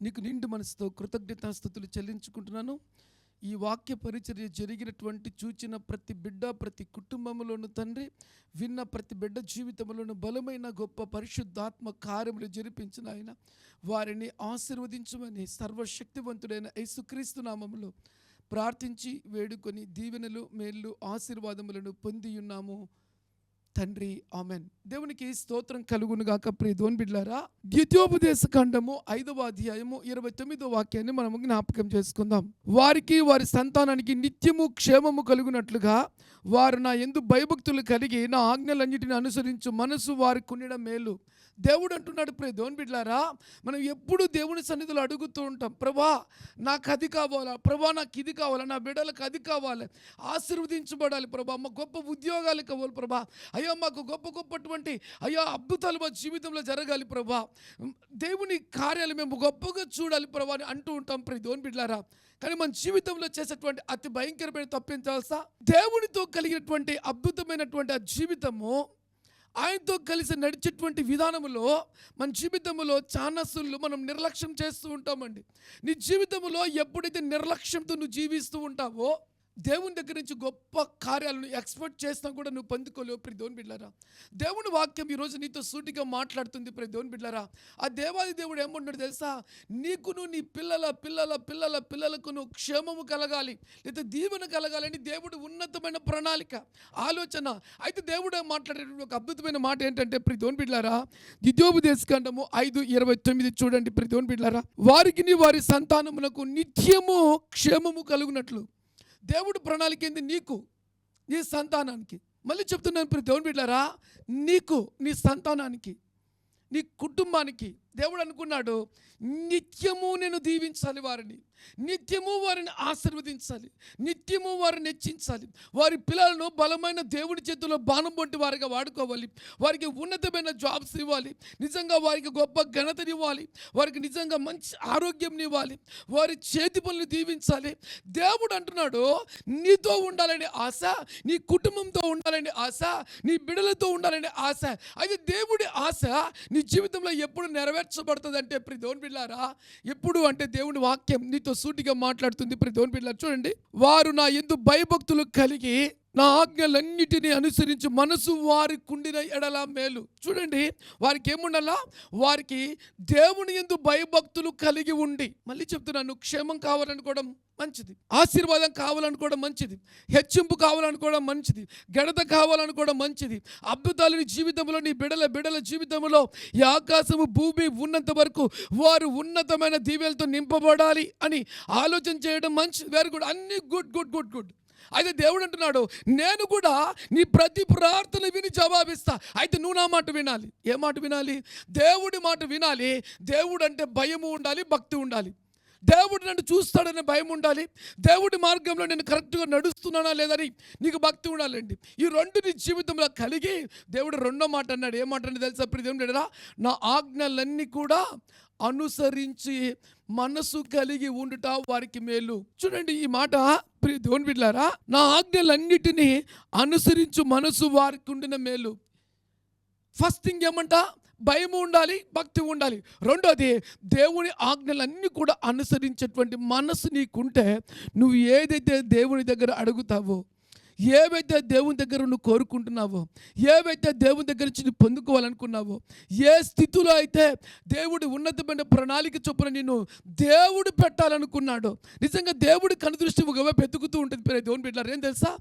నీకు నిండు మనసుతో కృతజ్ఞతాస్థుతులు చెల్లించుకుంటున్నాను. ఈ వాక్య పరిచర్య జరిగినటువంటి చూచిన ప్రతి బిడ్డ ప్రతి కుటుంబంలోను తండ్రి విన్న ప్రతి బిడ్డ జీవితంలోను బలమైన గొప్ప పరిశుద్ధాత్మ కార్యములు జరిపించిన ఆయన. వారిని ఆశీర్వదించమని సర్వశక్తివంతుడైన యేసుక్రీస్తు నామములో ప్రార్థించి వేడుకొని దీవెనలు మేళ్ళు ఆశీర్వాదములను పొంది ఉన్నాము తండ్రి. ఆమెన్. దేవునికి స్తోత్రం కలుగును గాక ప్రియ దోన్ బిడ్లారా. ద్వితీయోపదేశ ఖండము ఐదవ అధ్యాయము ఇరవై తొమ్మిదో వాక్యాన్ని మనం జ్ఞాపకం చేసుకుందాం. వారికి వారి సంతానానికి నిత్యము క్షేమము కలుగునట్లుగా వారు నా ఎందు భయభక్తులు కలిగి నా ఆజ్ఞలన్నిటిని అనుసరించు మనసు వారికి ఉండడం మేలు. దేవుడు అంటున్నాడు ప్రే దోన్ బిడ్లారా. మనం ఎప్పుడు దేవుని సన్నిధిలో అడుగుతూ ఉంటాం ప్రభా నాకు అది కావాలా? ప్రభా నాకు ఇది కావాలా? నా బిడ్డలకు అది కావాలి. ఆశీర్వదించబడాలి ప్రభా. మా గొప్ప ఉద్యోగాలు కావాలి ప్రభా. అయ్యో మాకు గొప్ప గొప్పటువంటి అయ్యో అద్భుతాలు మా జీవితంలో జరగాలి ప్రభా. దేవుని కార్యాలు మేము గొప్పగా చూడాలి ప్రభా అని అంటూ ఉంటాం ప్రతి దోన్ బిడ్లారా కానీ మన జీవితంలో చేసేటువంటి అతి భయంకరమైన తప్పేం తెలుసా? దేవునితో కలిగినటువంటి అద్భుతమైనటువంటి ఆ జీవితము ఆయనతో కలిసి నడిచేటువంటి విధానంలో మన జీవితంలో చానసులు మనం నిర్లక్ష్యం చేస్తూ ఉంటామండి. నీ జీవితంలో ఎప్పుడైతే నిర్లక్ష్యంతో నువ్వు జీవిస్తూ ఉంటావో దేవుని దగ్గర నుంచి గొప్ప కార్యాలను ఎక్స్పెక్ట్ చేసినా కూడా నువ్వు పొందుకోలేవు ప్రి దేవుని బిడ్డారా దేవుని వాక్యం ఈరోజు నీతో సూటిగా మాట్లాడుతుంది ప్రి దేవుని బిడ్డారా ఆ దేవాది దేవుడు ఏమంటాడు తెలుసా? నీకును నీ పిల్లల పిల్లల పిల్లల పిల్లలకు నువ్వు క్షేమము కలగాలి లేదా దీవెన కలగాలని దేవుడు ఉన్నతమైన ప్రణాళిక ఆలోచన. అయితే దేవుడు మాట్లాడేటువంటి ఒక అద్భుతమైన మాట ఏంటంటే ప్రి దేవుని బిడ్డారా ఖండము ఐదు ఇరవై తొమ్మిది చూడండి ప్రి దేవుని బిడ్డారా వారికి వారి సంతానములకు నిత్యము క్షేమము కలుగునట్లు. దేవుడు ప్రణాళిక ఏంది? నీకు నీ సంతానానికి. మళ్ళీ చెప్తున్నాను ఇప్పుడు దేవుని బిడ్డారా నీకు నీ సంతానానికి నీ కుటుంబానికి దేవుడు అనుకున్నాడు నిత్యము నేను దీవించాలి వారిని. నిత్యము వారిని ఆశీర్వదించాలి. నిత్యము వారిని హెచ్చించాలి. వారి పిల్లలను బలమైన దేవుడి చేతిలో బాణం వంటి వారిగా వాడుకోవాలి. వారికి ఉన్నతమైన జాబ్స్ ఇవ్వాలి. నిజంగా వారికి గొప్ప ఘనతని ఇవ్వాలి. వారికి నిజంగా మంచి ఆరోగ్యం ఇవ్వాలి. వారి చేతి పనులు దీవించాలి. దేవుడు అంటున్నాడు నీతో ఉండాలనే ఆశ నీ కుటుంబంతో ఉండాలనే ఆశ నీ బిడలతో ఉండాలనే ఆశ. అయితే దేవుడి ఆశ నీ జీవితంలో ఎప్పుడు నెరవేర్చ అంటే ప్రి బిళ్ళారా? ఎప్పుడు అంటే దేవుని వాక్యం నీతో సూటిగా మాట్లాడుతుంది ప్రి దేవుని చూడండి వారు నా ఎందు భయభక్తులు కలిగి నా ఆజ్ఞలన్నిటినీ అనుసరించి మనసు వారి కుండిన ఎడల మేలు. చూడండి వారికి ఏముండాలా? వారికి దేవుని ఎందు భయభక్తులు కలిగి ఉండి. మళ్ళీ చెప్తున్నాను క్షేమం కావాలనుకోవడం మంచిది. ఆశీర్వాదం కావాలనుకోవడం మంచిది. హెచ్చింపు కావాలనుకోవడం మంచిది. గడత కావాలనుకోవడం మంచిది. అద్భుతాలు నీ జీవితంలో నీ బిడల బిడల జీవితంలో ఈ ఆకాశము భూమి ఉన్నంత వరకు వారు ఉన్నతమైన దీవెలతో నింపబడాలి అని ఆలోచన చేయడం మంచిది. వెరీ గుడ్ అన్ని గుడ్ గుడ్ గుడ్ గుడ్ అయితే దేవుడు అంటున్నాడు నేను కూడా నీ ప్రతి ప్రార్థన విని జవాబిస్తా. అయితే నువ్వు నా మాట వినాలి. ఏ మాట వినాలి? దేవుడి మాట వినాలి. దేవుడు అంటే భయము ఉండాలి భక్తి ఉండాలి. దేవుడు నన్ను చూస్తాడనే భయం ఉండాలి. దేవుడి మార్గంలో నేను కరెక్ట్గా నడుస్తున్నానా లేదని నీకు భక్తి ఉండాలండి. ఈ రెండు నీ జీవితంలో కలిగి దేవుడు రెండో మాట అన్నాడు. ఏ మాట అంటే తెలుసా ప్రియ నా ఆజ్ఞలన్నీ కూడా అనుసరించి మనసు కలిగి ఉండుట వారికి మేలు. చూడండి ఈ మాట ప్రియ దేవుని బిడ్డారా నా ఆజ్ఞలన్నిటినీ అనుసరించు మనసు వారికి ఉండిన మేలు. ఫస్ట్ థింగ్ ఏమంట? భయం ఉండాలి భక్తి ఉండాలి. రెండోది దేవుని ఆజ్ఞలన్నీ కూడా అనుసరించేటువంటి మనసు నీకుంటే నువ్వు ఏదైతే దేవుని దగ్గర అడుగుతావో ఏవైతే దేవుని దగ్గర నువ్వు కోరుకుంటున్నావో ఏవైతే దేవుని దగ్గర నుంచి నువ్వు పొందుకోవాలనుకున్నావో ఏ స్థితిలో అయితే దేవుడు ఉన్నతమైన ప్రణాళిక చొప్పున నేను దేవుడు పెట్టాలనుకున్నాడో నిజంగా దేవుడి కనుదృష్టి ఒకవైపు ఎత్తుకుతూ ఉంటుంది పేరు దేవుని పెట్టారు ఏం తెలుసా?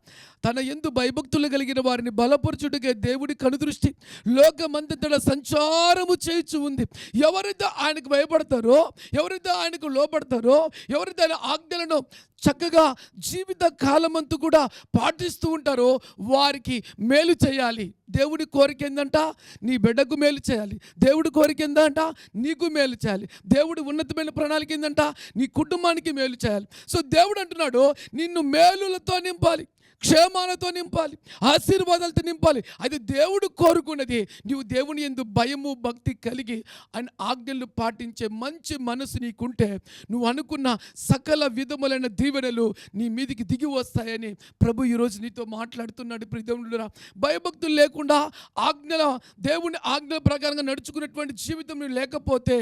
తన ఎందు భయభక్తులు కలిగిన వారిని బలపరచుటకే దేవుడి కనుదృష్టి లోకమంతటా సంచారము చేయించు ఉంది. ఎవరైతే ఆయనకు భయపడతారో ఎవరైతే ఆయనకు లోపడతారో ఎవరైతే ఆయన ఆజ్ఞలను చక్కగా జీవిత కాలమంతు కూడా పాటిస్తూ ఉంటారో వారికి మేలు చేయాలి. దేవుడి కోరిక ఏందంట? నీ బిడ్డకు మేలు చేయాలి. దేవుడి కోరిక ఏందంట? నీకు మేలు చేయాలి. దేవుడి ఉన్నతమైన ప్రణాళిక ఏందంట? నీ కుటుంబానికి మేలు చేయాలి. సో దేవుడు అంటున్నాడు నిన్ను మేలులతో నింపాలి. క్షేమాలతో నింపాలి ఆశీర్వాదాలతో నింపాలి. అది దేవుడు కోరుకున్నది నీవు దేవుని ఎందు భయము భక్తి కలిగి ఆయన ఆజ్ఞలు పాటించే మంచి మనసు నీకుంటే నువ్వు అనుకున్న సకల విధములైన దీవెనలు నీ మీదికి దిగి వస్తాయని ప్రభు ఈరోజు నీతో మాట్లాడుతున్నాడు. ప్రియదేవుడురా భయభక్తులు లేకుండా ఆజ్ఞల దేవుని ఆజ్ఞల ప్రకారంగా నడుచుకున్నటువంటి జీవితం నువ్వు లేకపోతే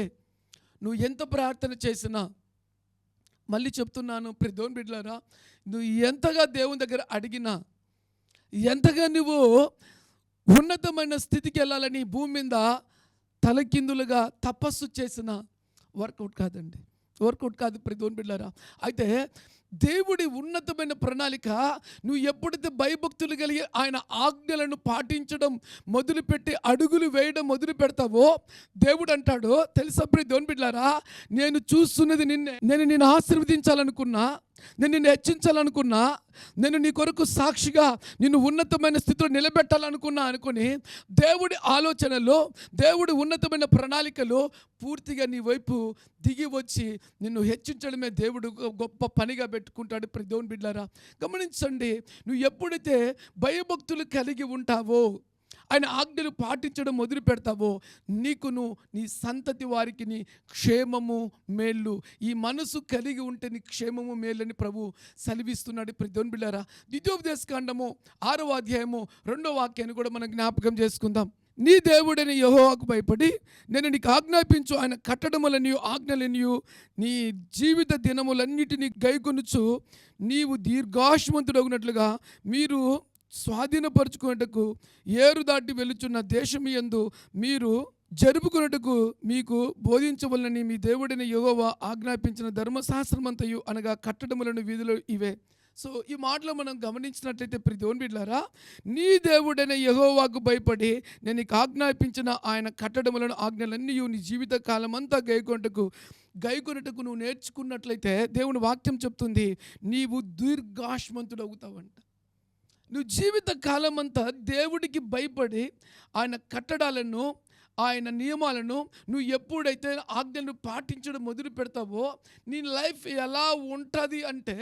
నువ్వు ఎంత ప్రార్థన చేసినా మళ్ళీ చెప్తున్నాను ప్రదోన్ బిడ్డలారా నువ్వు ఎంతగా దేవుని దగ్గర అడిగినా ఎంతగా నువ్వు ఉన్నతమైన స్థితికి వెళ్ళాలని భూమి మీద తలకిందులుగా తపస్సు చేసిన వర్కౌట్ కాదండి. వర్కౌట్ కాదు ప్రదోన్ అయితే దేవుడి ఉన్నతమైన ప్రణాళిక నువ్వు ఎప్పుడైతే భయభక్తులు కలిగి ఆయన ఆజ్ఞలను పాటించడం మొదలుపెట్టి అడుగులు వేయడం మొదలు పెడతావో దేవుడు అంటాడు తెలుసా ప్రతి దేవుని బిడ్డారా నేను చూస్తున్నది నిన్నే నేను నిన్ను ఆశీర్వదించాలనుకున్నా నేను నిన్ను హెచ్చించాలనుకున్నా నేను నీ కొరకు సాక్షిగా నిన్ను ఉన్నతమైన స్థితిలో నిలబెట్టాలనుకున్నా అనుకుని దేవుడి ఆలోచనలో దేవుడి ఉన్నతమైన ప్రణాళికలో పూర్తిగా నీ వైపు దిగి వచ్చి నిన్ను హెచ్చించడమే దేవుడు గొప్ప పనిగా పెట్టుకుంటాడు. ప్రతి దేవుని బిడ్డారా గమనించండి నువ్వు ఎప్పుడైతే భయభక్తులు కలిగి ఉంటావో ఆయన ఆజ్ఞలు పాటించడం మొదలు పెడతావో నీకును నీ సంతతి వారికి నీ క్షేమము మేళ్ళు ఈ మనసు కలిగి ఉంటే నీ క్షేమము మేలని ప్రభు సెలవిస్తున్నాడు. ప్రతి బిళ్ళారా ద్వితీయోపదేశ కాండము ఆరో అధ్యాయము రెండో వాక్యాన్ని కూడా మనం జ్ఞాపకం చేసుకుందాం. నీ దేవుడని యహోవాకు భయపడి నేను నీకు ఆజ్ఞాపించు ఆయన కట్టడములనియు ఆజ్ఞలనియు నీ జీవిత దినములన్నిటినీ గైకొనుచు నీవు దీర్ఘాశమంతుడగినట్లుగా మీరు స్వాధీనపరుచుకున్నట్టుకు ఏరు దాటి వెలుచున్న దేశం యందు మీరు జరుపుకున్నటకు మీకు బోధించవలనని మీ దేవుడిని యోగవ ఆజ్ఞాపించిన ధర్మశాస్త్రమంతయు అనగా కట్టడములను వీధులు ఇవే. సో ఈ మాటలో మనం గమనించినట్లయితే ప్రతి దేవుని బిడ్డారా నీ దేవుడైన యహోవాకు భయపడి నేను నీకు ఆజ్ఞాపించిన ఆయన కట్టడములను ఆజ్ఞలన్నీ నీ జీవిత కాలం అంతా గైకొంటకు గైకొనటకు నువ్వు నేర్చుకున్నట్లయితే దేవుని వాక్యం చెప్తుంది నీవు దీర్ఘాశ్మంతుడు అవుతావంట నువ్వు జీవిత కాలం అంతా దేవుడికి భయపడి ఆయన కట్టడాలను ఆయన నియమాలను నువ్వు ఎప్పుడైతే ఆజ్ఞలను పాటించడం మొదలు పెడతావో నీ లైఫ్ ఎలా ఉంటుంది అంటే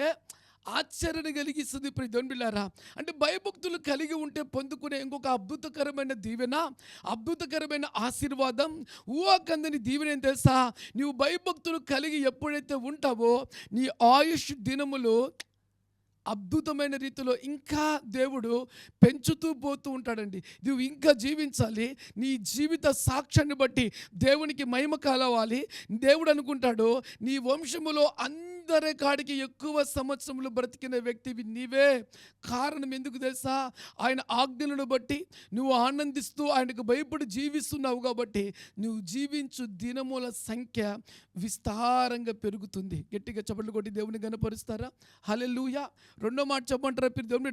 ఆశ్చర్యను కలిగిస్తుంది ఇప్పుడు దొంబిళ్ళారా అంటే భయభక్తులు కలిగి ఉంటే పొందుకునే ఇంకొక అద్భుతకరమైన దీవెన అద్భుతకరమైన ఆశీర్వాదం ఊహకందని దీవెన ఏం తెలుసా? నువ్వు భయభక్తులు కలిగి ఎప్పుడైతే ఉంటావో నీ ఆయుష్ దినములు అద్భుతమైన రీతిలో ఇంకా దేవుడు పెంచుతూ పోతూ ఉంటాడండి. నువ్వు ఇంకా జీవించాలి. నీ జీవిత సాక్ష్యాన్ని బట్టి దేవునికి మహిమ కలవాలి. దేవుడు అనుకుంటాడు నీ వంశములో అందరి కాడికి ఎక్కువ సంవత్సరములు బ్రతికిన వ్యక్తివి నీవే. కారణం ఎందుకు తెలుసా? ఆయన ఆజ్ఞలను బట్టి నువ్వు ఆనందిస్తూ ఆయనకు భయపడి జీవిస్తున్నావు కాబట్టి నువ్వు జీవించు దినముల సంఖ్య విస్తారంగా పెరుగుతుంది. గట్టిగా చప్పట్లు కొట్టి దేవుని కనపరుస్తారా హలెలూయ రెండో మాట చెప్పమంటారా మీరు దేవుని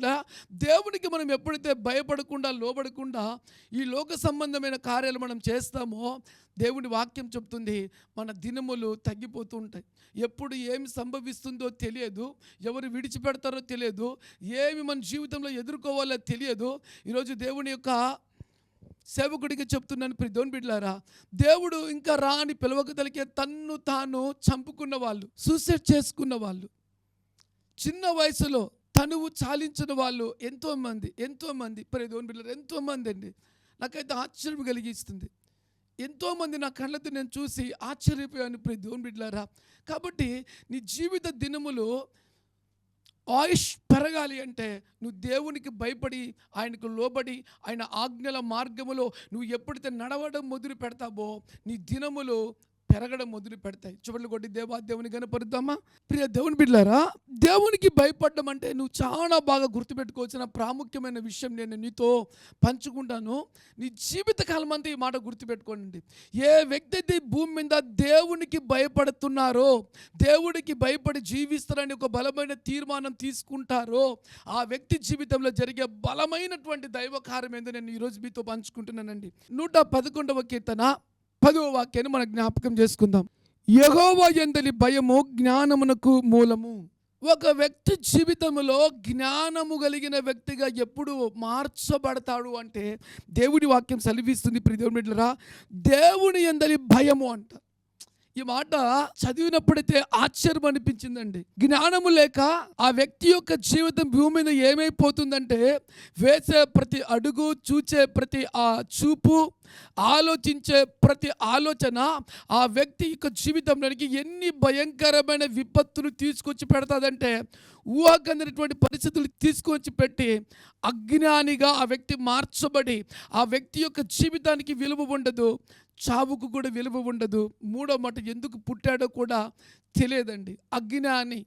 దేవునికి మనం ఎప్పుడైతే భయపడకుండా లోబడకుండా ఈ లోక సంబంధమైన కార్యాలు మనం చేస్తామో దేవుని వాక్యం చెప్తుంది మన దినములు తగ్గిపోతూ ఉంటాయి. ఎప్పుడు ఏమి సంభవిస్తుందో తెలియదు ఎవరు విడిచిపెడతారో తెలియదు ఏమి మన జీవితంలో ఎదుర్కోవాలో తెలియదు. ఈరోజు దేవుని యొక్క సేవకుడికి చెప్తున్నాను ప్రి దేవుని దేవుడు ఇంకా రాని పిలవక తలికే తన్ను తాను చంపుకున్న వాళ్ళు సూసైడ్ చేసుకున్న వాళ్ళు చిన్న వయసులో తనువు చాలించిన వాళ్ళు ఎంతోమంది ఎంతోమంది. ప్రి దేవుని బిడ్డలారా ఎంతోమంది అండి. నాకైతే ఆశ్చర్యం కలిగిస్తుంది. ఎంతోమంది నా కళ్ళతో నేను చూసి ఆశ్చర్యపోయాను ప్రి దేవుని బిడ్డలారా. కాబట్టి నీ జీవిత దినములు ఆయుష్ పెరగాలి అంటే నువ్వు దేవునికి భయపడి ఆయనకు లోబడి ఆయన ఆజ్ఞల మార్గములో నువ్వు ఎప్పుడైతే నడవడం మొదలు పెడతావో నీ దినములు పెరగడం మొదలు పెడతాయి. చూడలు కొట్టి దేవా దేవుని కనపరుద్దామా ప్రియ దేవుని బిడ్డారా దేవునికి భయపడడం అంటే నువ్వు చాలా బాగా గుర్తుపెట్టుకోవాల్సిన ప్రాముఖ్యమైన విషయం నేను నీతో పంచుకుంటాను. నీ జీవితకాలం అంతా ఈ మాట గుర్తుపెట్టుకోండి ఏ వ్యక్తి అయితే భూమి మీద దేవునికి భయపడుతున్నారో దేవుడికి భయపడి జీవిస్తారని ఒక బలమైన తీర్మానం తీసుకుంటారో ఆ వ్యక్తి జీవితంలో జరిగే బలమైనటువంటి దైవ ఏందో నేను ఈరోజు మీతో పంచుకుంటున్నానండి. నూట పదకొండవ కీర్తన పదవ వాక్యాన్ని మనం జ్ఞాపకం చేసుకుందాం. యహోవా ఎందలి భయము జ్ఞానమునకు మూలము? ఒక వ్యక్తి జీవితంలో జ్ఞానము కలిగిన వ్యక్తిగా ఎప్పుడు మార్చబడతాడు అంటే దేవుడి వాక్యం సెలవిస్తుంది ప్రియ దేవుని ఎందలి భయము అంటారు ఈ మాట చదివినప్పుడైతే ఆశ్చర్యం అనిపించిందండి. జ్ఞానము లేక ఆ వ్యక్తి యొక్క జీవితం భూమి మీద ఏమైపోతుందంటే వేసే ప్రతి అడుగు చూచే ప్రతి ఆ చూపు ఆలోచించే ప్రతి ఆలోచన ఆ వ్యక్తి యొక్క జీవితంలోనికి ఎన్ని భయంకరమైన విపత్తులు తీసుకొచ్చి పెడతాదంటే ఊహకందినటువంటి పరిస్థితులు తీసుకొచ్చి పెట్టి అజ్ఞానిగా ఆ వ్యక్తి మార్చబడి ఆ వ్యక్తి యొక్క జీవితానికి విలువ ఉండదు చావుకు కూడా విలువ ఉండదు. మూడో మాట ఎందుకు పుట్టాడో కూడా తెలియదండి. అజ్ఞాని.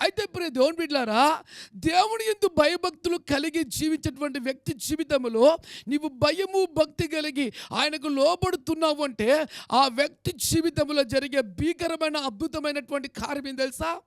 అయితే ఇప్పుడు దేవుని బిడ్డారా దేవుని ఎందు భయభక్తులు కలిగి జీవించేటువంటి వ్యక్తి జీవితంలో నీవు భయము భక్తి కలిగి ఆయనకు లోబడుతున్నావు అంటే ఆ వ్యక్తి జీవితంలో జరిగే భీకరమైన అద్భుతమైనటువంటి కార్యం ఏం తెలుసా?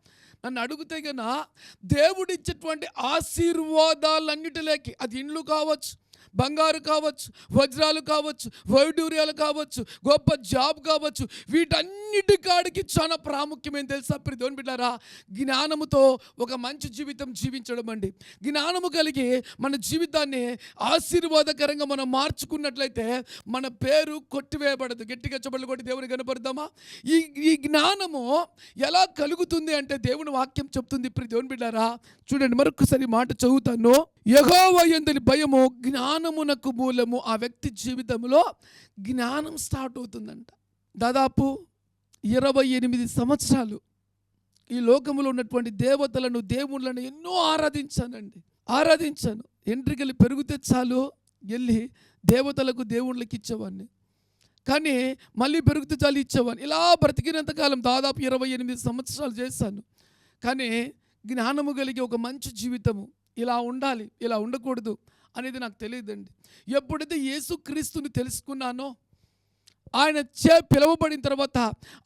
నన్ను అడిగితే గన దేవుడిచ్చేటువంటి ఆశీర్వాదాలన్నిటిలోకి అది ఇండ్లు కావచ్చు. బంగారు కావచ్చు వజ్రాలు కావచ్చు వైడూర్యాలు కావచ్చు గొప్ప జాబ్ కావచ్చు వీటన్నిటి కాడికి చాలా ప్రాముఖ్యమైన తెలుసా ప్రిధోని బిడ్డారా? జ్ఞానముతో ఒక మంచి జీవితం జీవించడం అండి. జ్ఞానము కలిగి మన జీవితాన్ని ఆశీర్వాదకరంగా మనం మార్చుకున్నట్లయితే మన పేరు కొట్టివేయబడదు. గట్టిగా చెప్పలు కొట్టి దేవుని కనపడదామా? ఈ ఈ జ్ఞానము ఎలా కలుగుతుంది అంటే దేవుని వాక్యం చెప్తుంది ప్రతి దేవుని బిడ్డారా? చూడండి మరొకసారి మాట చదువుతాను. యహోవ భయము జ్ఞానమునకు మూలము ఆ వ్యక్తి జీవితంలో జ్ఞానం స్టార్ట్ అవుతుందంట. దాదాపు ఇరవై ఎనిమిది సంవత్సరాలు ఈ లోకములో ఉన్నటువంటి దేవతలను దేవుళ్ళను ఎన్నో ఆరాధించానండి. ఆరాధించాను. ఎంట్రికలు పెరిగితే చాలు వెళ్ళి దేవతలకు దేవుళ్ళకి ఇచ్చేవాడిని. కానీ మళ్ళీ పెరుగుతూ చాలు ఇచ్చేవాడిని. ఇలా బ్రతికినంతకాలం దాదాపు ఇరవై ఎనిమిది సంవత్సరాలు చేశాను. కానీ జ్ఞానము కలిగి ఒక మంచి జీవితము ఇలా ఉండాలి ఇలా ఉండకూడదు అనేది నాకు తెలియదండి. ఎప్పుడైతే యేసుక్రీస్తుని తెలుసుకున్నానో ఆయన చే పిలువబడిన తర్వాత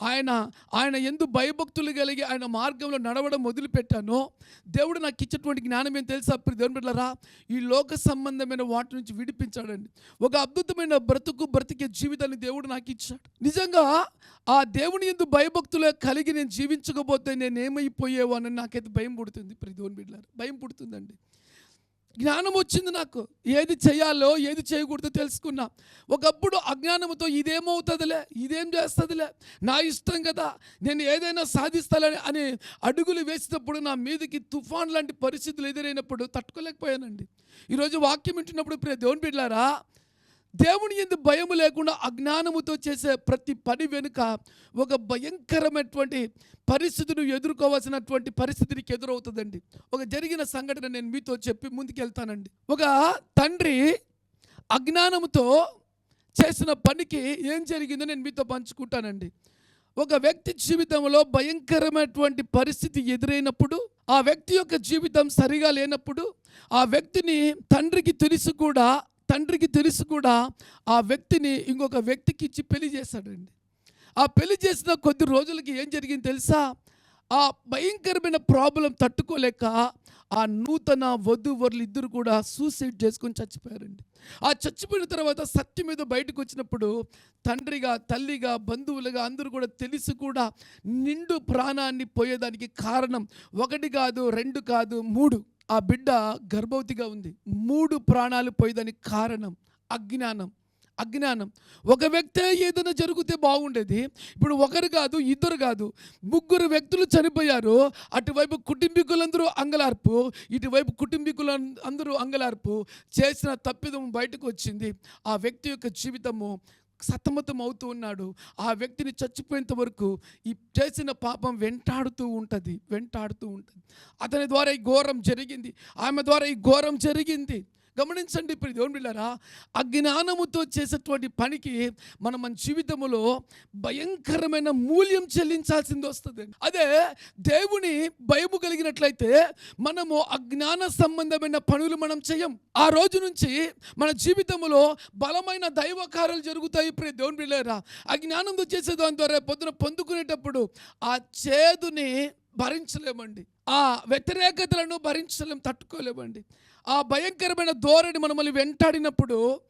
ఆయన ఆయన ఎందు భయభక్తులు కలిగి ఆయన మార్గంలో నడవడం మొదలుపెట్టానో. దేవుడు నాకు ఇచ్చేటువంటి జ్ఞానం ఏం తెలుసా అప్పుడు దేవుని బిడ్డలారా? ఈ లోక సంబంధమైన వాటి నుంచి విడిపించాడండి. ఒక అద్భుతమైన బ్రతుకు బ్రతికే జీవితాన్ని దేవుడు నాకు ఇచ్చాడు నిజంగా ఆ దేవుని ఎందు భయభక్తులు కలిగి నేను జీవించకపోతే నేనేమైపోయేవానని నాకైతే భయం పుడుతుంది ప్రతి దేవుని బిడ్డలారా. భయం పుడుతుందండి. జ్ఞానం వచ్చింది నాకు. ఏది చేయాలో ఏది చేయకూడదో తెలుసుకున్నా. ఒకప్పుడు అజ్ఞానంతో ఇదేమవుతుందిలే ఇదేం చేస్తుందిలే? నా ఇష్టం కదా నేను ఏదైనా సాధిస్తానని అని అడుగులు వేసినప్పుడు నా మీదకి తుఫాన్ లాంటి పరిస్థితులు ఎదురైనప్పుడు తట్టుకోలేకపోయానండి. ఈరోజు వాక్యం వింటున్నప్పుడు ప్రియ దేవుని బిడ్డారా దేవుని ఎందు భయము లేకుండా అజ్ఞానముతో చేసే ప్రతి పని వెనుక ఒక భయంకరమైనటువంటి పరిస్థితిని ఎదుర్కోవాల్సినటువంటి పరిస్థితి నీకు ఎదురవుతుందండి. ఒక జరిగిన సంఘటన నేను మీతో చెప్పి ముందుకెళ్తానండి. ఒక తండ్రి అజ్ఞానముతో చేసిన పనికి ఏం జరిగిందో నేను మీతో పంచుకుంటానండి. ఒక వ్యక్తి జీవితంలో భయంకరమైనటువంటి పరిస్థితి ఎదురైనప్పుడు ఆ వ్యక్తి యొక్క జీవితం సరిగా లేనప్పుడు ఆ వ్యక్తిని తండ్రికి తెలిసి కూడా తండ్రికి తెలుసు కూడా ఆ వ్యక్తిని ఇంకొక వ్యక్తికి ఇచ్చి పెళ్ళి చేశాడండి. ఆ పెళ్ళి చేసిన కొద్ది రోజులకి ఏం జరిగింది తెలుసా? ఆ భయంకరమైన ప్రాబ్లం తట్టుకోలేక ఆ నూతన వధూవరులు ఇద్దరు కూడా సూసైడ్ చేసుకొని చచ్చిపోయారండి. ఆ చచ్చిపోయిన తర్వాత సత్యం మీద బయటకు వచ్చినప్పుడు తండ్రిగా తల్లిగా బంధువులుగా అందరూ కూడా తెలిసి కూడా నిండు ప్రాణాన్ని పోయేదానికి కారణం ఒకటి కాదు రెండు కాదు మూడు. ఆ బిడ్డ గర్భవతిగా ఉంది. మూడు ప్రాణాలు పోయేదానికి కారణం అజ్ఞానం. అజ్ఞానం. ఒక వ్యక్తే ఏదైనా జరిగితే బాగుండేది. ఇప్పుడు ఒకరు కాదు ఇద్దరు కాదు. ముగ్గురు వ్యక్తులు చనిపోయారు. అటువైపు కుటుంబీకులందరూ అంగలార్పు ఇటువైపు కుటుంబీకులు అందరూ అంగలార్పు. చేసిన తప్పిదం బయటకు వచ్చింది. ఆ వ్యక్తి యొక్క జీవితము సతమతం అవుతూ ఉన్నాడు. ఆ వ్యక్తిని చచ్చిపోయేంత వరకు ఈ చేసిన పాపం వెంటాడుతూ ఉంటుంది వెంటాడుతూ ఉంటుంది. అతని ద్వారా ఈ ఘోరం జరిగింది ఆమె ద్వారా ఈ ఘోరం జరిగింది. గమనించండి ఇప్పుడు దేవుని బిళ్ళారా? అజ్ఞానముతో చేసేటువంటి పనికి మన మన జీవితంలో భయంకరమైన మూల్యం చెల్లించాల్సింది వస్తుంది. అదే దేవుని భయము కలిగినట్లయితే మనము అజ్ఞాన సంబంధమైన పనులు మనం చేయం. ఆ రోజు నుంచి మన జీవితంలో బలమైన దైవ కార్యాలు జరుగుతాయి ఇప్పుడు దేవుని బిళ్ళారా? అజ్ఞానంతో చేసే దాని ద్వారా పొద్దున పొందుకునేటప్పుడు ఆ చేదుని భరించలేమండి. ఆ వ్యతిరేకతలను భరించలేం తట్టుకోలేమండి. ఆ భయంకరమైన ధోరణి మనల్ని వెంటాడినప్పుడు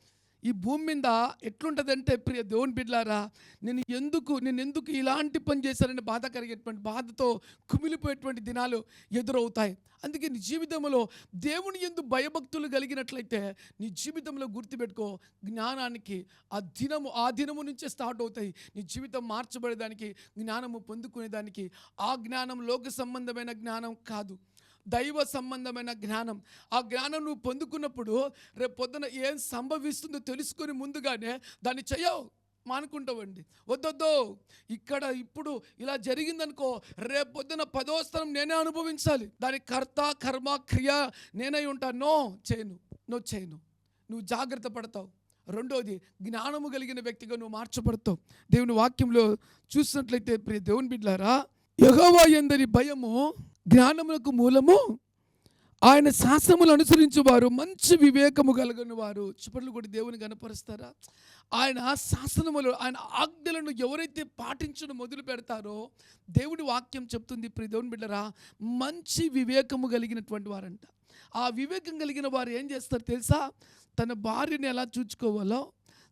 ఈ భూమి మీద ఎట్లుంటుందంటే ప్రియ దేవుని బిడ్లారా నేను ఎందుకు నేను ఎందుకు ఇలాంటి పని చేశానని బాధ కలిగేటువంటి బాధతో కుమిలిపోయేటువంటి దినాలు ఎదురవుతాయి. అందుకే నీ జీవితంలో దేవుని ఎందు భయభక్తులు కలిగినట్లయితే నీ జీవితంలో గుర్తుపెట్టుకో జ్ఞానానికి ఆ దినము ఆ దినము నుంచే స్టార్ట్ అవుతాయి. నీ జీవితం మార్చబడేదానికి జ్ఞానము పొందుకునేదానికి ఆ జ్ఞానం లోక సంబంధమైన జ్ఞానం కాదు. దైవ సంబంధమైన జ్ఞానం. ఆ జ్ఞానం నువ్వు పొందుకున్నప్పుడు రేపు పొద్దున ఏం సంభవిస్తుందో తెలుసుకొని ముందుగానే దాన్ని చేయవు మానుకుంటావండి. వద్దొద్దు. ఇక్కడ ఇప్పుడు ఇలా జరిగిందనుకో రేపు పొద్దున పదో స్థలం నేనే అనుభవించాలి. దాని కర్త కర్మ క్రియ నేనై ఉంటాను నో చేయను. నో చేయను. నువ్వు జాగ్రత్త పడతావు. రెండోది జ్ఞానము కలిగిన వ్యక్తిగా నువ్వు మార్చబడతావు. దేవుని వాక్యంలో చూసినట్లయితే ప్రియ దేవుని బిడ్లారా యహోవా ఎందరి భయము జ్ఞానములకు మూలము ఆయన శాసనములు అనుసరించేవారు మంచి వివేకము కలిగిన వారు చుపట్లు కూడా దేవుని కనపరుస్తారా? ఆయన శాసనములు ఆయన ఆజ్ఞలను ఎవరైతే పాటించడం మొదలు పెడతారో దేవుడి వాక్యం చెప్తుంది. ఇప్పుడు దేవుని బిడ్డరా మంచి వివేకము కలిగినటువంటి వారంట. ఆ వివేకం కలిగిన వారు ఏం చేస్తారు తెలుసా? తన భార్యని ఎలా చూచుకోవాలో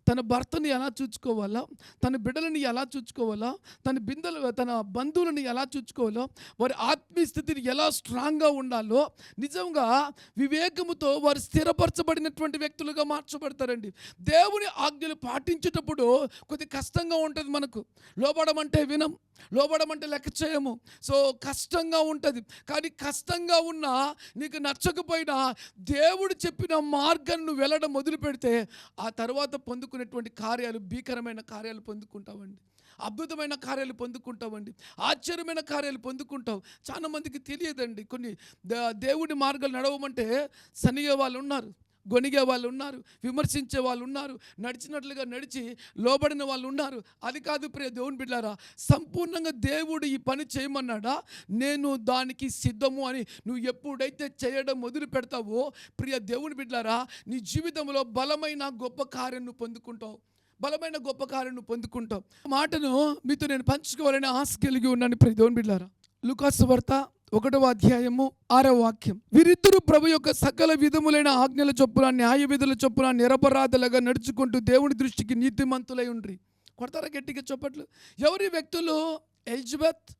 తన భర్తని ఎలా చూసుకోవాలో? తన బిడ్డలని ఎలా చూసుకోవాలో? తన బిందెలు తన బంధువులను ఎలా చూసుకోవాలో? వారి ఆత్మీయ స్థితిని ఎలా స్ట్రాంగ్గా ఉండాలో నిజంగా వివేకముతో వారు స్థిరపరచబడినటువంటి వ్యక్తులుగా మార్చబడతారండి. దేవుని ఆజ్ఞలు పాటించేటప్పుడు కొద్ది కష్టంగా ఉంటుంది మనకు. లోబడమంటే వినం లోబడమంటే లెక్క చేయము. సో కష్టంగా ఉంటుంది. కానీ కష్టంగా ఉన్నా నీకు నచ్చకపోయినా దేవుడు చెప్పిన మార్గాన్ని నువ్వు వెళ్ళడం మొదలు పెడితే ఆ తర్వాత పొందుకునేటువంటి కార్యాలు భీకరమైన కార్యాలు పొందుకుంటామండి అద్భుతమైన కార్యాలు పొందుకుంటామండి ఆశ్చర్యమైన కార్యాలు పొందుకుంటాం చాలా మందికి తెలియదండి. కొన్ని ద- దేవుడి మార్గాలు నడవమంటే సనిగే వాళ్ళు ఉన్నారు. గొనిగే వాళ్ళు ఉన్నారు విమర్శించే వాళ్ళు ఉన్నారు నడిచినట్లుగా నడిచి లోబడిన వాళ్ళు ఉన్నారు అది కాదు ప్రియ దేవుని బిడ్డారా సంపూర్ణంగా దేవుడు ఈ పని చేయమన్నాడా? నేను దానికి సిద్ధము అని నువ్వు ఎప్పుడైతే చేయడం మొదలు పెడతావో ప్రియ దేవుని బిడ్డారా నీ జీవితంలో బలమైన గొప్ప కార్యం నువ్వు పొందుకుంటావు. బలమైన గొప్ప కార్యం నువ్వు పొందుకుంటావు. మాటను మీతో నేను పంచుకోవాలని ఆశ కలిగి ఉన్నాను ప్రియ దేవుని బిడ్డారా. లుకాసు వార్త ఒకటవ అధ్యాయము ఆరవ వాక్యం. వీరిద్దరు ప్రభు యొక్క సకల విధములైన ఆజ్ఞల చొప్పున న్యాయ విధుల చొప్పున నిరపరాధలుగా నడుచుకుంటూ దేవుని దృష్టికి నీతిమంతులై ఉండ్రి. కొడతారా గట్టిగా చొప్పట్లు? ఎవరి వ్యక్తులు? ఎలిజబెత్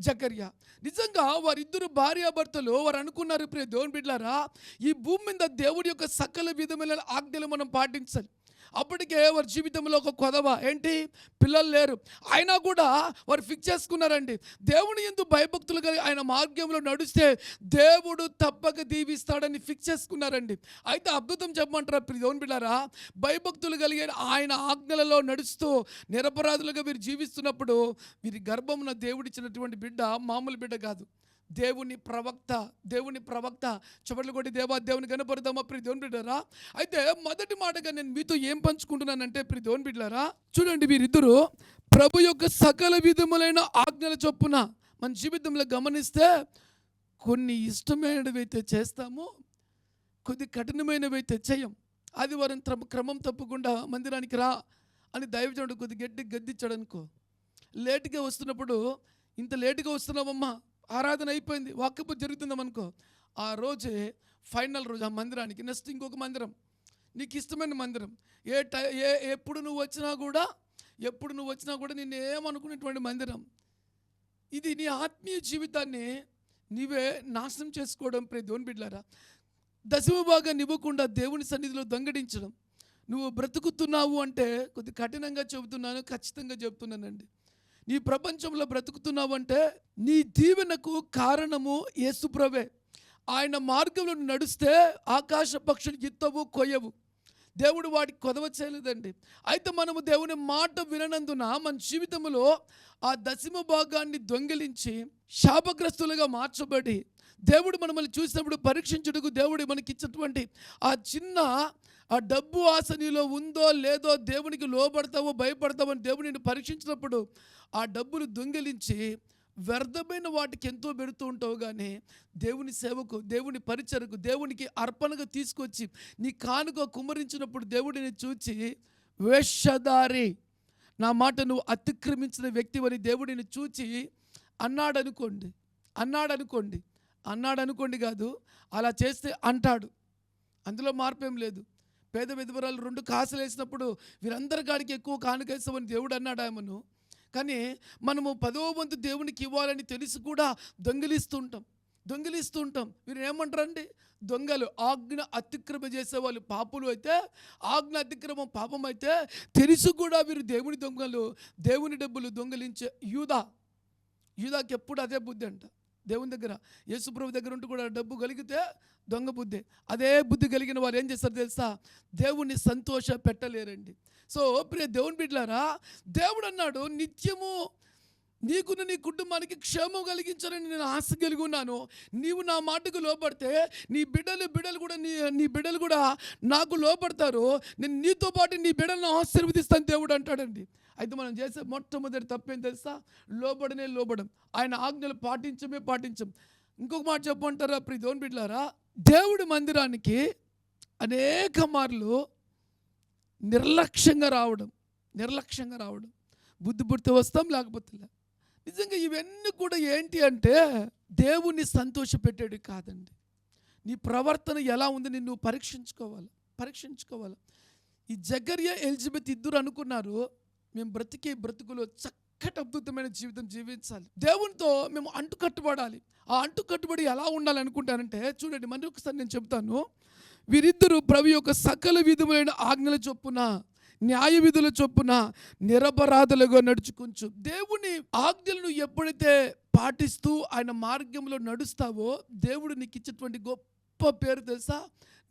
జకర్యా. నిజంగా వారిద్దరు భార్యాభర్తలు వారు అనుకున్నారు ప్రియ దేవుని బిడ్డారా ఈ భూమి మీద దేవుడి యొక్క సకల విధములైన ఆజ్ఞలు మనం పాటించాలి. అప్పటికే వారి జీవితంలో ఒక కొదవ. ఏంటి? పిల్లలు లేరు. అయినా కూడా వారు ఫిక్స్ చేసుకున్నారండి. దేవుని ఎందు భయభక్తులు కలిగి ఆయన మార్గంలో నడిస్తే దేవుడు తప్పక దీవిస్తాడని ఫిక్స్ చేసుకున్నారండి. అయితే అద్భుతం చెప్పమంటారా దేవుని బిడ్డారా? భయభక్తులు కలిగి ఆయన ఆజ్ఞలలో నడుస్తూ నిరపరాధులుగా వీరు జీవిస్తున్నప్పుడు వీరి గర్భమున దేవుడిచ్చినటువంటి బిడ్డ మామూలు బిడ్డ కాదు. దేవుని ప్రవక్త దేవుని ప్రవక్త. చివరిలో కొట్టి దేవా దేవుని కనపడదామా ప్రి దేవుని బిడ్డరా? అయితే మొదటి మాటగా నేను మీతో ఏం పంచుకుంటున్నానంటే ప్రి దేవుని బిడ్డరా చూడండి వీరిద్దరూ ప్రభు యొక్క సకల విధములైన ఆజ్ఞల చొప్పున మన జీవితంలో గమనిస్తే కొన్ని ఇష్టమైనవి అయితే చేస్తాము కొద్ది కఠినమైనవి అయితే చేయం. ఆదివారం క్రమం తప్పకుండా మందిరానికి రా అని దైవజనుడు కొద్ది గట్టి గద్దించాడు అనుకో లేటుగా వస్తున్నప్పుడు ఇంత లేటుగా వస్తున్నావమ్మా ఆరాధన అయిపోయింది వాకపు జరుగుతుందామనుకో ఆ రోజే ఫైనల్ రోజు ఆ మందిరానికి నెక్స్ట్ ఇంకొక మందిరం. నీకు ఇష్టమైన మందిరం. ఏ టై ఏ ఎప్పుడు నువ్వు వచ్చినా కూడా ఎప్పుడు నువ్వు వచ్చినా కూడా నేను ఏమనుకునేటువంటి మందిరం? ఇది నీ ఆత్మీయ జీవితాన్ని నీవే నాశనం చేసుకోవడం ప్రే దేవుని బిడ్డారా దశమ భాగాన్ని ఇవ్వకుండా దేవుని సన్నిధిలో దొంగడించడం. నువ్వు బ్రతుకుతున్నావు అంటే కొద్ది కఠినంగా చెబుతున్నాను ఖచ్చితంగా చెబుతున్నానండి. నీ ప్రపంచంలో బ్రతుకుతున్నావంటే నీ దీవెనకు కారణము యేసుప్రవే ఆయన మార్గంలో నడిస్తే ఆకాశ పక్షులు ఎత్తవు కొయ్యవు. దేవుడు వాడికి కొదవ చేయలేదండి. అయితే మనము దేవుని మాట విననందున మన జీవితంలో ఆ దశమ భాగాన్ని దొంగిలించి శాపగ్రస్తులుగా మార్చబడి దేవుడు మనల్ని చూసినప్పుడు పరీక్షించుటకు దేవుడు మనకి ఇచ్చినటువంటి ఆ చిన్న ఆ డబ్బు ఆశ నీలో ఉందో లేదో దేవునికి లోబడతావో భయపడతావో అని దేవుడు పరీక్షించినప్పుడు ఆ డబ్బును దొంగిలించి వ్యర్థమైన వాటికి ఎంతో పెడుతూ ఉంటావు కానీ దేవుని సేవకు దేవుని పరిచరకు దేవునికి అర్పణగా తీసుకొచ్చి నీ కానుక కుమరించినప్పుడు దేవుడిని చూచి వేషధారి నా మాట నువ్వు అతిక్రమించిన వ్యక్తివని దేవుడిని చూచి అన్నాడనుకోండి అన్నాడనుకోండి అన్నాడనుకోండి కాదు అలా చేస్తే అంటాడు. అందులో మార్పేం లేదు. పేద విధవరాలు రెండు కాసులు వేసినప్పుడు వీరందరి కాడికి ఎక్కువ కానుకేస్తామని దేవుడు అన్నాడు ఆమెను కానీ మనము పదవ వంతు దేవునికి ఇవ్వాలని తెలిసి కూడా దొంగిలిస్తుంటాం దొంగిలిస్తూ ఉంటాం. మీరు ఏమంటారండి? దొంగలు ఆజ్ఞ అతిక్రమ చేసేవాళ్ళు పాపులు అయితే ఆజ్ఞ అతిక్రమం పాపం అయితే తెలిసి కూడా వీరు దేవుని దొంగలు దేవుని డబ్బులు దొంగిలించే యూదా. యూదాకి ఎప్పుడు అదే బుద్ధి అంట. దేవుని దగ్గర యేసుప్రభు దగ్గర ఉంటూ కూడా డబ్బు కలిగితే దొంగ బుద్ధి. అదే బుద్ధి కలిగిన వారు ఏం చేస్తారు తెలుసా? దేవుణ్ణి సంతోష పెట్టలేరండి. సో ప్రియ దేవుని బిడ్డలారా దేవుడు అన్నాడు నిత్యము నీకున్న నీ కుటుంబానికి క్షేమం కలిగించాలని నేను ఆశ కలిగి ఉన్నాను. నీవు నా మాటకు లోపడితే నీ బిడ్డలు బిడ్డలు కూడా నీ నీ బిడ్డలు కూడా నాకు లోపడతారు నేను నీతో పాటు నీ బిడ్డలను ఆశీర్వదిస్తాను దేవుడు అంటాడండి. అయితే మనం చేసే మొట్టమొదటి తప్పేం తెలుసా? లోబడనే లోబడం. ఆయన ఆజ్ఞలు పాటించమే పాటించం. ఇంకొక మాట చెప్పంటారా ప్రి దోన్ బిడ్లారా దేవుడి మందిరానికి అనేక మార్లు నిర్లక్ష్యంగా రావడం నిర్లక్ష్యంగా రావడం. బుద్ధి పుడితే వస్తాం లేకపోతే నిజంగా ఇవన్నీ కూడా ఏంటి అంటే దేవుణ్ణి సంతోషపెట్టేది కాదండి. నీ ప్రవర్తన ఎలా ఉంది నువ్వు పరీక్షించుకోవాలి పరీక్షించుకోవాలి. ఈ జగర్య ఎలిజబెత్ ఇద్దరు అనుకున్నారు మేము బ్రతికే బ్రతుకులో చక్కటి అద్భుతమైన జీవితం జీవించాలి. దేవునితో మేము అంటు కట్టుబడాలి ఆ అంటు కట్టుబడి ఎలా ఉండాలి అనుకుంటానంటే చూడండి మరి ఒకసారి నేను చెప్తాను. వీరిద్దరూ ప్రభు యొక్క సకల విధములైన ఆజ్ఞల చొప్పున న్యాయ విధుల చొప్పున నిరపరాధులుగా నడుచుకుంచు. దేవుని ఆజ్ఞలను ఎప్పుడైతే పాటిస్తూ ఆయన మార్గంలో నడుస్తావో దేవుడు నీకు ఇచ్చేటువంటి గొప్ప పేరు తెలుసా?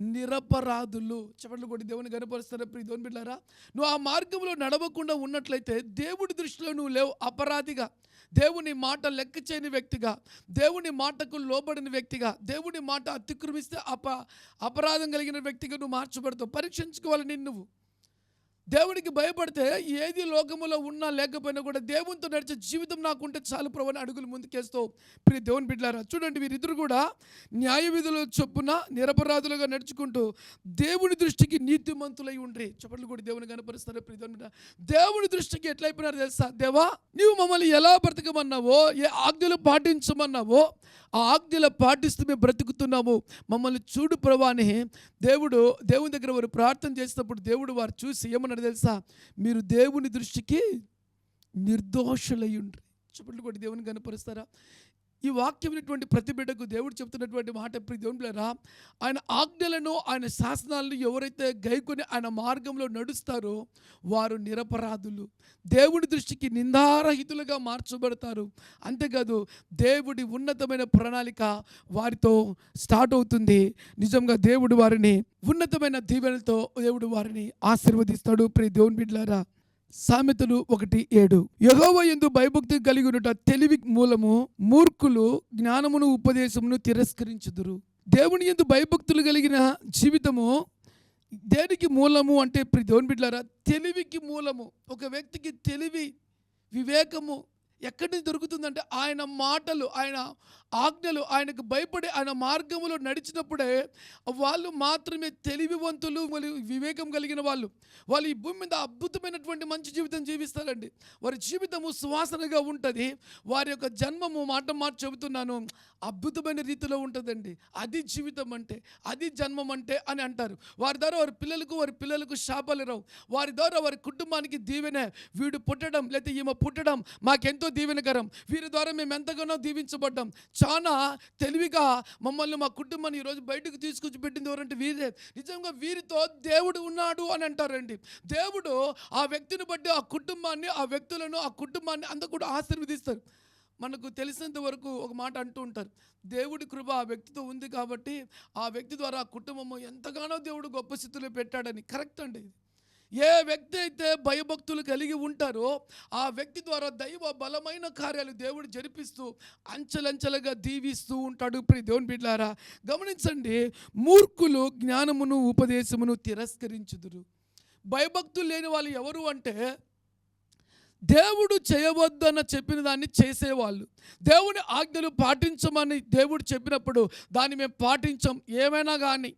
నిరపరాధులు. చెప్పట్లు కొట్టి దేవుని కనపరుస్తారా ప్రియ దేవుని బిడ్డారా? నువ్వు ఆ మార్గంలో నడవకుండా ఉన్నట్లయితే దేవుడి దృష్టిలో నువ్వు లేవు అపరాధిగా. దేవుని మాట లెక్క చేయని వ్యక్తిగా. దేవుని మాటకు లోబడిన వ్యక్తిగా. దేవుని మాట అతిక్రమిస్తే అప అపరాధం కలిగిన వ్యక్తిగా నువ్వు మార్చబడతావు. పరీక్షించుకోవాలి నిన్ను నువ్వు. దేవునికి భయపడితే ఏది లోకములో ఉన్నా లేకపోయినా కూడా దేవునితో నడిచే జీవితం నాకుంటే చాలు ప్రవణ అడుగులు ముందుకేస్తూ ప్రియ దేవుని బిడ్డారా చూడండి వీరిద్దరు కూడా న్యాయ విధుల చొప్పున నిరపరాధులుగా నడుచుకుంటూ దేవుని దృష్టికి నీతిమంతులై ఉండ్రి. చెప్పట్లు కూడా దేవుని కనపరుస్తారు ప్రియ దేవుని బిడ్డ దేవుని దృష్టికి ఎట్లయిపోయినారు తెలుసా? దేవా నీవు మమ్మల్ని ఎలా బ్రతకమన్నావో ఏ ఆజ్ఞలు పాటించమన్నావో ఆ ఆజ్ఞలు పాటిస్తూ మేము బ్రతుకుతున్నాము. మమ్మల్ని చూడు ప్రభాని దేవుడు దేవుని దగ్గర వారు ప్రార్థన చేసినప్పుడు దేవుడు వారు చూసి ఏమన్నాడు తెలుసా? మీరు దేవుని దృష్టికి నిర్దోషులయ్యుండ్రి చెప్పట్లు కొట్టి దేవుని కనపరుస్తారా? ఈ వాక్యమైనటువంటి ప్రతి బిడ్డకు దేవుడు చెప్తున్నటువంటి మాట ప్రియ దేవుని ఆయన ఆజ్ఞలను ఆయన శాసనాలను ఎవరైతే గైకొని ఆయన మార్గంలో నడుస్తారో వారు నిరపరాధులు. దేవుడి దృష్టికి నిందారహితులుగా మార్చబడతారు. అంతేకాదు దేవుడి ఉన్నతమైన ప్రణాళిక వారితో స్టార్ట్ అవుతుంది. నిజంగా దేవుడు వారిని ఉన్నతమైన దీవెనలతో దేవుడు వారిని ఆశీర్వదిస్తాడు ప్రియ దేవుని బిడ్డలారా. సామెతలు ఒకటి ఏడు. యహోవ ఎందు భయభక్తి కలిగి ఉన్నట తెలివి మూలము మూర్ఖులు జ్ఞానమును ఉపదేశమును తిరస్కరించుదురు. దేవుని ఎందు భయభక్తులు కలిగిన జీవితము దేనికి మూలము అంటే ప్రతి దేవుని బిడ్డారా తెలివికి మూలము. ఒక వ్యక్తికి తెలివి వివేకము ఎక్కడి నుంచి దొరుకుతుందంటే ఆయన మాటలు ఆయన ఆజ్ఞలు ఆయనకు భయపడి ఆయన మార్గములో నడిచినప్పుడే వాళ్ళు మాత్రమే తెలివివంతులు మరియు వివేకం కలిగిన వాళ్ళు. వాళ్ళు ఈ భూమి మీద అద్భుతమైనటువంటి మంచి జీవితం జీవిస్తారండి. వారి జీవితము సువాసనగా ఉంటుంది. వారి యొక్క జన్మము మాట మాట చెబుతున్నాను అద్భుతమైన రీతిలో ఉంటుందండి. అది జీవితం అంటే అది జన్మం అంటే అని అంటారు. వారి ద్వారా వారి పిల్లలకు వారి పిల్లలకు శాపాలు రావు. వారి ద్వారా వారి కుటుంబానికి దీవెనే వీడు పుట్టడం లేకపోతే ఈమె పుట్టడం మాకెంతో దీవెనకరం. వీరి ద్వారా మేము ఎంతగానో దీవించబడ్డాం. చాలా తెలివిగా మమ్మల్ని మా కుటుంబాన్ని ఈరోజు బయటకు తీసుకొచ్చి పెట్టింది ఎవరంటే వీరే. నిజంగా వీరితో దేవుడు ఉన్నాడు అని అంటారండి. దేవుడు ఆ వ్యక్తిని బట్టి ఆ కుటుంబాన్ని ఆ వ్యక్తులను ఆ కుటుంబాన్ని అంతా కూడా ఆశీర్వదిస్తారు. మనకు తెలిసినంత వరకు ఒక మాట అంటూ ఉంటారు. దేవుడి కృప ఆ వ్యక్తితో ఉంది కాబట్టి ఆ వ్యక్తి ద్వారా ఆ కుటుంబము ఎంతగానో దేవుడు గొప్ప స్థితిలో పెట్టాడని. కరెక్ట్ అండి ఇది. ఏ వ్యక్తి అయితే భయభక్తులు కలిగి ఉంటారో ఆ వ్యక్తి ద్వారా దైవ బలమైన కార్యాలు దేవుడు జరిపిస్తూ అంచెలంచెలుగా దీవిస్తూ ఉంటాడు. ఇప్పుడు దేవుని బిడ్డారా గమనించండి మూర్ఖులు జ్ఞానమును ఉపదేశమును తిరస్కరించుదురు. భయభక్తులు లేని వాళ్ళు ఎవరు అంటే దేవుడు చేయవద్దన్న చెప్పిన దాన్ని చేసేవాళ్ళు. దేవుని ఆజ్ఞలు పాటించమని దేవుడు చెప్పినప్పుడు దాన్ని మేము పాటించం. ఏమైనా కానీ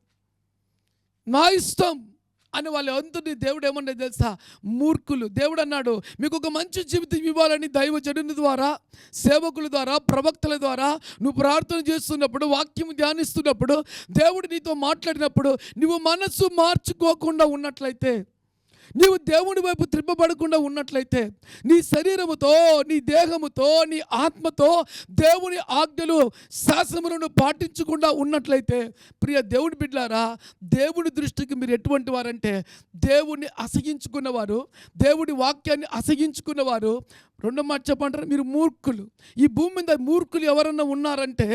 నా ఇష్టం అని వాళ్ళు అందరినీ దేవుడు ఏమన్నా తెలుసా? మూర్ఖులు. దేవుడు అన్నాడు మీకు ఒక మంచి జీవితం ఇవ్వాలని దైవ దైవజనుని ద్వారా సేవకుల ద్వారా ప్రవక్తల ద్వారా నువ్వు ప్రార్థన చేస్తున్నప్పుడు వాక్యం ధ్యానిస్తున్నప్పుడు దేవుడు నీతో మాట్లాడినప్పుడు నువ్వు మనస్సు మార్చుకోకుండా ఉన్నట్లయితే నీవు దేవుని వైపు త్రిప్పబడకుండా ఉన్నట్లయితే నీ శరీరముతో నీ దేహముతో నీ ఆత్మతో దేవుని ఆజ్ఞలు శాసనములను పాటించకుండా ఉన్నట్లయితే ప్రియ దేవుని బిడ్డారా దేవుని దృష్టికి మీరు ఎటువంటి వారంటే దేవుణ్ణి అసగించుకున్నవారు దేవుడి వాక్యాన్ని అసగించుకున్నవారు రెండో మాట చెప్పంటారు? మీరు మూర్ఖులు. ఈ భూమి మీద మూర్ఖులు ఎవరన్నా ఉన్నారంటే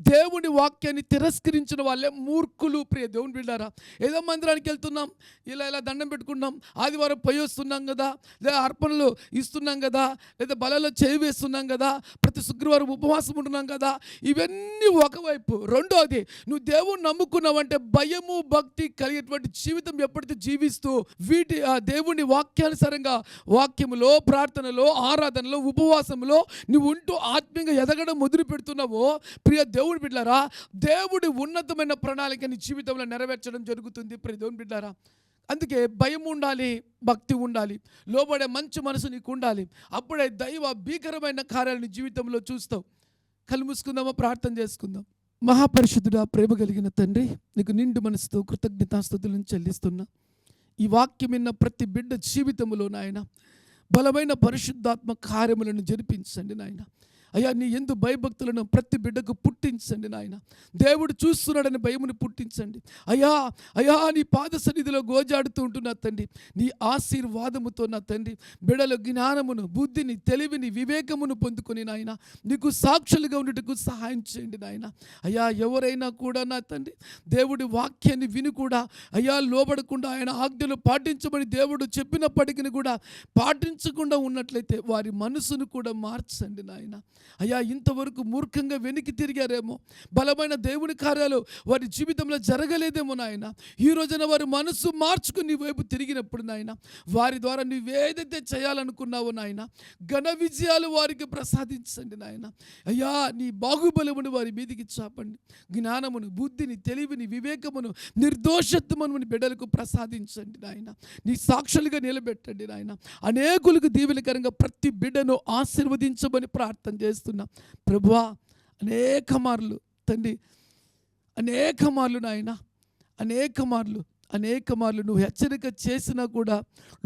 దేవుని వాక్యాన్ని తిరస్కరించిన వాళ్ళే మూర్ఖులు ప్రియ దేవుని బిడ్డారా. ఏదో మందిరానికి వెళ్తున్నాం ఇలా ఇలా దండం పెట్టుకున్నాం ఆదివారం పోయి వస్తున్నాం కదా లేదా అర్పణలు ఇస్తున్నాం కదా లేదా బలలో చేయి వేస్తున్నాం కదా ప్రతి శుక్రవారం ఉపవాసం ఉంటున్నాం కదా ఇవన్నీ ఒకవైపు. రెండోది నువ్వు దేవుని నమ్ముకున్నావంటే భయము భక్తి కలిగేటువంటి జీవితం ఎప్పటికీ జీవిస్తూ వీటి ఆ దేవుని వాక్యానుసారంగా వాక్యములో ప్రార్థనలో ఆరాధనలో ఉపవాసంలో నువ్వు ఉంటూ ఆత్మీయంగా ఎదగడం మొదలు పెడుతున్నావో ప్రియ దేవుడి బిడ్డారా దేవుడి ఉన్నతమైన ప్రణాళిక నీ జీవితంలో నెరవేర్చడం జరుగుతుంది ప్రియ దేవుని బిడ్డారా అందుకే భయం ఉండాలి భక్తి ఉండాలి లోబడే మంచి మనసు నీకు ఉండాలి అప్పుడే దైవ భీకరమైన కార్యాలను జీవితంలో చూస్తావు. కళ్ళు మూసుకుందామా ప్రార్థన చేసుకుందాం. మహాపరిశుద్ధుడా ప్రేమ కలిగిన తండ్రి నీకు నిండు మనసుతో కృతజ్ఞతాస్థుతులను చెల్లిస్తున్నా. ఈ వాక్యం విన్న ప్రతి బిడ్డ జీవితంలో నాయన బలమైన పరిశుద్ధాత్మ కార్యములను జరిపించండి నాయన. అయ్యా నీ ఎందు భయభక్తులను ప్రతి బిడ్డకు పుట్టించండి నాయన. దేవుడు చూస్తున్నాడని భయముని పుట్టించండి. అయ్యా అయ్యా నీ పాద సన్నిధిలో గోజాడుతూ ఉంటున్నా తండ్రి నీ ఆశీర్వాదముతో నా తండ్రి బిడల జ్ఞానమును బుద్ధిని తెలివిని వివేకమును పొందుకొని నాయన నీకు సాక్షులుగా ఉండటకు సహాయం చేయండి నాయన. అయ్యా ఎవరైనా కూడా నా తండ్రి దేవుడి వాక్యాన్ని విని కూడా అయ్యా లోబడకుండా ఆయన ఆజ్ఞలు పాటించమని దేవుడు చెప్పినప్పటికీ కూడా పాటించకుండా ఉన్నట్లయితే వారి మనసును కూడా మార్చండి నాయన. అయ్యా ఇంతవరకు మూర్ఖంగా వెనక్కి తిరిగారేమో. బలమైన దేవుని కార్యాలు వారి జీవితంలో జరగలేదేమో నాయన. ఈ రోజున వారి మనసు మార్చుకుని నీ వైపు తిరిగినప్పుడు నాయన వారి ద్వారా నువ్వేదైతే చేయాలనుకున్నావో నాయన ఘన విజయాలు వారికి ప్రసాదించండి నాయన. అయ్యా నీ బాహుబలమును వారి మీదికి చాపండి. జ్ఞానమును బుద్ధిని తెలివిని వివేకమును నిర్దోషత్వమును బిడ్డలకు ప్రసాదించండి నాయన. నీ సాక్షులుగా నిలబెట్టండి నాయన. అనేకులకు దీవెనకరంగా ప్రతి బిడ్డను ఆశీర్వదించమని ప్రార్థన చేస్తున్నా. ప్రభువా అనేక మార్లు తండ్రి అనేక మార్లు నాయన అనేక మార్లు అనేక మార్లు నువ్వు హెచ్చరిక చేసినా కూడా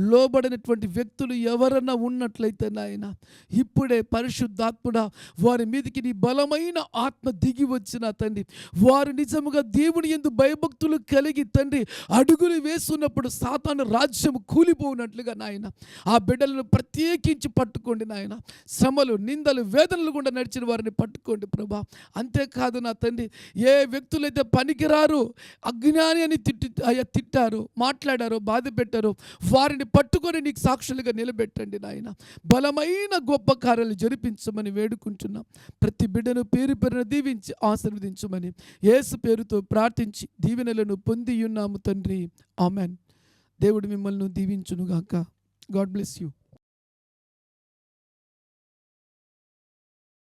లోబడినటువంటి వ్యక్తులు ఎవరన్నా ఉన్నట్లయితే నాయన ఇప్పుడే పరిశుద్ధాత్ముడ వారి మీదకి నీ బలమైన ఆత్మ దిగి వచ్చిన తండ్రి వారు నిజముగా దేవుని ఎందు భయభక్తులు కలిగి తండ్రి అడుగులు వేస్తున్నప్పుడు సాతాను రాజ్యం కూలిపోయినట్లుగా నాయన ఆ బిడ్డలను ప్రత్యేకించి పట్టుకోండి నాయన శ్రమలు నిందలు వేదనలు కూడా నడిచిన వారిని పట్టుకోండి ప్రభా. అంతేకాదు నా తండ్రి ఏ వ్యక్తులైతే పనికిరారు అజ్ఞాని అని తిట్టి తిట్టారు మాట్లాడారో బాధ పెట్టారు వారిని పట్టుకొని నీకు సాక్షులుగా నిలబెట్టండి నాయన. బలమైన గొప్ప కార్యాలు జరిపించమని వేడుకుంటున్నాం. ప్రతి బిడ్డను పేరు పేరున దీవించి ఆశీర్వదించమని యేసు పేరుతో ప్రార్థించి దీవెనలను పొంది ఉన్నాము తండ్రి. ఆమెన్. దేవుడు మిమ్మల్ని దీవించునుగాక. God bless you.